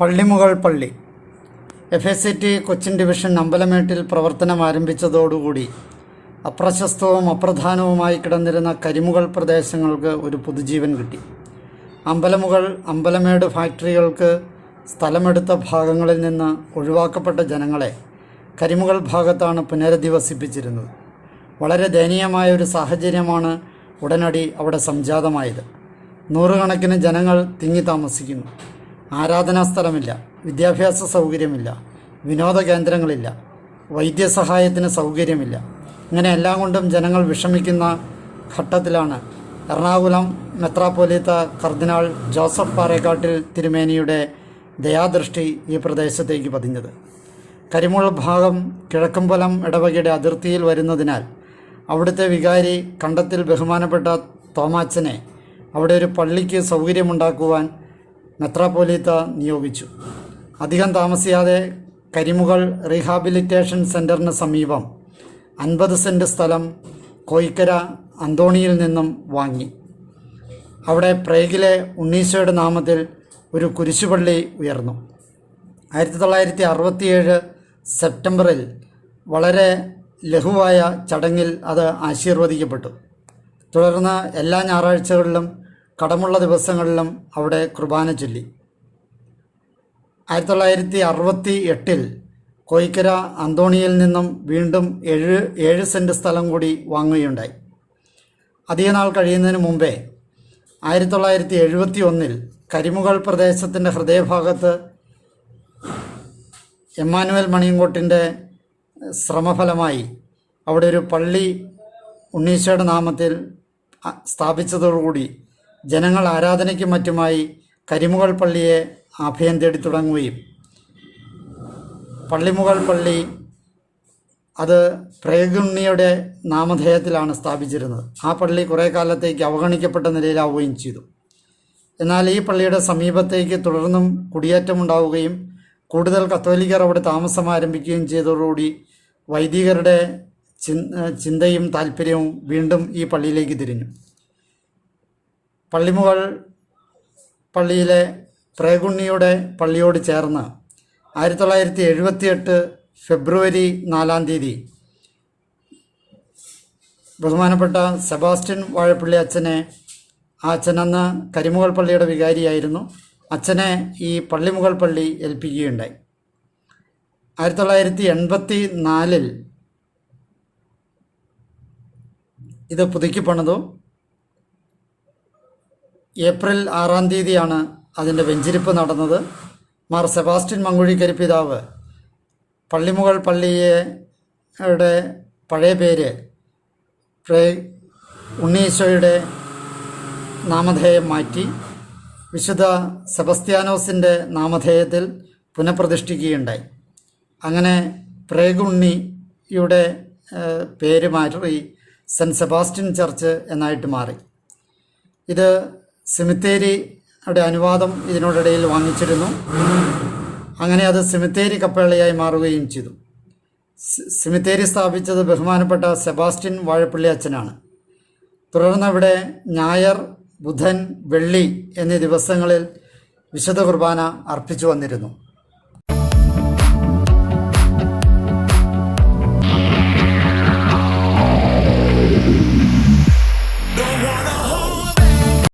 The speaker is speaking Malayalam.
പള്ളിമുകൾ പള്ളി. F S C T Cochin division അമ്പലമേട്ടിൽ പ്രവർത്തനം ആരംഭിച്ചതോടുകൂടി അപ്രശസ്തവും അപ്രധാനവുമായി കിടന്നിരുന്ന കരിമുകൾ പ്രദേശങ്ങൾക്ക് ഒരു പുതുജീവൻ കിട്ടി. അമ്പലമുകൾ അമ്പലമേട് ഫാക്ടറികൾക്ക് സ്ഥലമെടുത്ത ഭാഗങ്ങളിൽ നിന്ന് ഒഴിവാക്കപ്പെട്ട ജനങ്ങളെ കരിമുകൾ ഭാഗത്താണ് പുനരധിവസിപ്പിച്ചിരുന്നത്. വളരെ ദയനീയമായ ഒരു സാഹചര്യമാണ് ഉടനടി അവിടെ സംജാതമായത്. നൂറുകണക്കിന് ജനങ്ങൾ തിങ്ങി താമസിക്കുന്നു. ആരാധനാ സ്ഥലമില്ല വിദ്യാഭ്യാസ സൗകര്യമില്ല വിനോദ കേന്ദ്രങ്ങളില്ല വൈദ്യസഹായത്തിന് സൗകര്യമില്ല. ഇങ്ങനെ എല്ലാം കൊണ്ടും ജനങ്ങൾ വിഷമിക്കുന്ന ഘട്ടത്തിലാണ് എറണാകുളം മെത്രാപ്പൊലീത്ത കർദിനാൾ ജോസഫ് പാറേക്കാട്ടിൽ തിരുമേനിയുടെ ദയാദൃഷ്ടി ഈ പ്രദേശത്തേക്ക് പതിഞ്ഞത്. കരിമുൾ ഭാഗം കിഴക്കമ്പലം ഇടവകയുടെ അതിർത്തിയിൽ വരുന്നതിനാൽ അവിടുത്തെ വികാരി കണ്ടത്തിൽ ബഹുമാനപ്പെട്ട തോമാച്ചനെ അവിടെ ഒരു പള്ളിക്ക് സൗകര്യമുണ്ടാക്കുവാൻ മെത്രാപ്പൊലീത്ത നിയോഗിച്ചു. അധികം താമസിയാതെ കരിമുകൾ റീഹാബിലിറ്റേഷൻ സെന്ററിന് സമീപം അൻപത് സെന്റ് സ്ഥലം കോയിക്കര അന്തോണിയിൽ നിന്നും വാങ്ങി. അവിടെ പ്രേഗിലെ ഉണ്ണീശോയുടെ നാമത്തിൽ ഒരു കുരിശുപള്ളി ഉയർന്നു. ആയിരത്തി തൊള്ളായിരത്തി അറുപത്തിയേഴ് സെപ്റ്റംബറിൽ വളരെ ലഘുവായ ചടങ്ങിൽ അത് ആശീർവദിക്കപ്പെട്ടു. തുടർന്ന് എല്ലാ ഞായറാഴ്ചകളിലും കടമുള്ള ദിവസങ്ങളിലും അവിടെ കുർബാന ചൊല്ലി. ആയിരത്തി തൊള്ളായിരത്തി അറുപത്തി എട്ടിൽ കോയിക്കര അന്തോണിയിൽ നിന്നും വീണ്ടും ഏഴ് ഏഴ് സെന്റ് സ്ഥലം കൂടി വാങ്ങുകയുണ്ടായി. അധിക നാൾ കഴിയുന്നതിന് മുമ്പേ ആയിരത്തി തൊള്ളായിരത്തി എഴുപത്തി ഒന്നിൽ കരിമുകൾ പ്രദേശത്തിന്റെ ഹൃദയഭാഗത്ത് എമ്മാനുവൽ മണിയങ്കോട്ടിന്റെ ശ്രമഫലമായി അവിടെ ഒരു പള്ളി ഉണ്ണീശയുടെ നാമത്തിൽ സ്ഥാപിച്ചതോടുകൂടി ജനങ്ങൾ ആരാധനയ്ക്കും മറ്റുമായി കരിമുകൾ പള്ളിയെ അഭയം തേടി തുടങ്ങുകയും പള്ളിമുകൾ പള്ളി അത് പ്രേഗുണ്ണിയുടെ നാമധേയത്തിലാണ് സ്ഥാപിച്ചിരുന്നത്. ആ പള്ളി കുറേ കാലത്തേക്ക് അവഗണിക്കപ്പെട്ട നിലയിലാവുകയും ചെയ്തു. എന്നാൽ ഈ പള്ളിയുടെ സമീപത്തേക്ക് തുടർന്നും കുടിയേറ്റം ഉണ്ടാവുകയും കൂടുതൽ കത്തോലിക്കർ അവിടെ താമസം ആരംഭിക്കുകയും ചെയ്തതോടുകൂടി വൈദികരുടെ ചിന്തയും താല്പര്യവും വീണ്ടും ഈ പള്ളിയിലേക്ക് തിരിഞ്ഞു. പള്ളിമുകൾ പള്ളിയിലെ പ്രേഗുണ്ണിയുടെ പള്ളിയോട് ചേർന്ന് ആയിരത്തി തൊള്ളായിരത്തി എഴുപത്തിയെട്ട് ഫെബ്രുവരി നാലാം തീയതി ബഹുമാനപ്പെട്ട സെബാസ്റ്റ്യൻ വാഴപ്പള്ളി അച്ഛനെ ആ അച്ഛനന്ന് കരിമുകൾ പള്ളിയുടെ വികാരിയായിരുന്നു. അച്ഛനെ ഈ പള്ളിമുകൾ പള്ളി ഏൽപ്പിക്കുകയുണ്ടായി. ആയിരത്തി തൊള്ളായിരത്തി എൺപത്തി നാലിൽ ഇത് പുതുക്കി ഏപ്രിൽ ആറാം തീയതിയാണ് അതിന്റെ വെഞ്ചിരിപ്പ് നടന്നത്. മാർ സെബാസ്റ്റ്യൻ മങ്കുഴിക്കരി പിതാവ് പള്ളിമുകൾ പള്ളിയുടെ പഴയ പേര് പ്രേ ഉണ്ണീശോയുടെ നാമധേയം മാറ്റി വിശുദ്ധ സെബസ്ത്യാനോസിന്റെ നാമധേയത്തിൽ പുനഃപ്രതിഷ്ഠിക്കുകയുണ്ടായി. അങ്ങനെ പ്രേഗുണ്ണിയുടെ പേര് മാറ്റി സെന്റ് സെബാസ്റ്റ്യൻ ചർച്ച് എന്നായിട്ട് മാറി. ഇത് സെമിത്തേരിയുടെ അനുവാദം ഇതിനോടിടയിൽ വാങ്ങിച്ചിരുന്നു. അങ്ങനെ അത് സെമിത്തേരി കപ്പേളയായി മാറുകയും ചെയ്തു. സെമിത്തേരി സ്ഥാപിച്ചത് ബഹുമാനപ്പെട്ട സെബാസ്റ്റ്യൻ വാഴപ്പള്ളി അച്ഛനാണ്. തുടർന്ന് അവിടെ ഞായർ ബുധൻ വെള്ളി എന്നീ ദിവസങ്ങളിൽ വിശുദ്ധ കുർബാന അർപ്പിച്ചു വന്നിരുന്നു.